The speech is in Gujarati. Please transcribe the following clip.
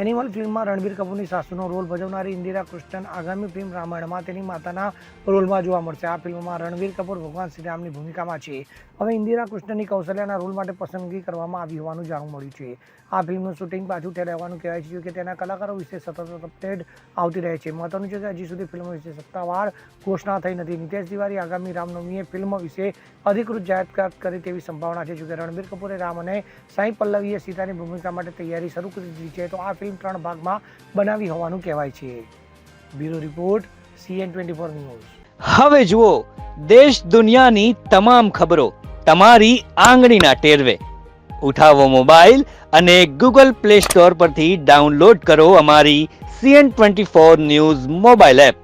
એનિમલ ફિલ્મમાં રણબીર કપૂરની સાસુનો રોલ ભજવનારી ઇન્દિરા કૃષ્ણન આગામી ફિલ્મ રામાયણમાં તેની માતાના રોલમાં જોવા મળશે. આ ફિલ્મમાં રણબીર કપૂર ભગવાન શ્રીરામની ભૂમિકામાં છે. હવે ઇન્દિરા કૃષ્ણની કૌશલ્યાના રોલ માટે પસંદગી કરવામાં આવી હોવાનું જાણવા મળ્યું છે. આ ફિલ્મનું શૂટિંગ પાછું ઠેરાવવાનું કહેવાય છે કે તેના કલાકારો વિશે સતત અપડેટ આવતી રહે છે. મહત્વનું છે કે હજી સુધી ફિલ્મ વિશે સત્તાવાર ઘોષણા થઈ નથી. નિતેશ તિવારી આગામી રામનવમીએ ફિલ્મ વિશે અધિકૃત જાહેરાત કરે તેવી સંભાવના છે જોકે રણબીર કપૂરે રામ અને સાંઈ પલ્લવીએ સીતાની ભૂમિકા માટે તૈયારી શરૂ કરી દીધી છે. તો આ ફિલ્મ ત્રણ ભાગમાં બનાવી હોવાનું કહેવાય છે. Bureau report, CN twenty four news. હવે જુઓ, દેશ દુનિયાની તમામ ખબરો તમારી આંગળીના ટેરવે. ઉઠાવો મોબાઈલ અને ગૂગલ પ્લે સ્ટોર પરથી ડાઉનલોડ કરો અમારી CN twenty four news mobile app.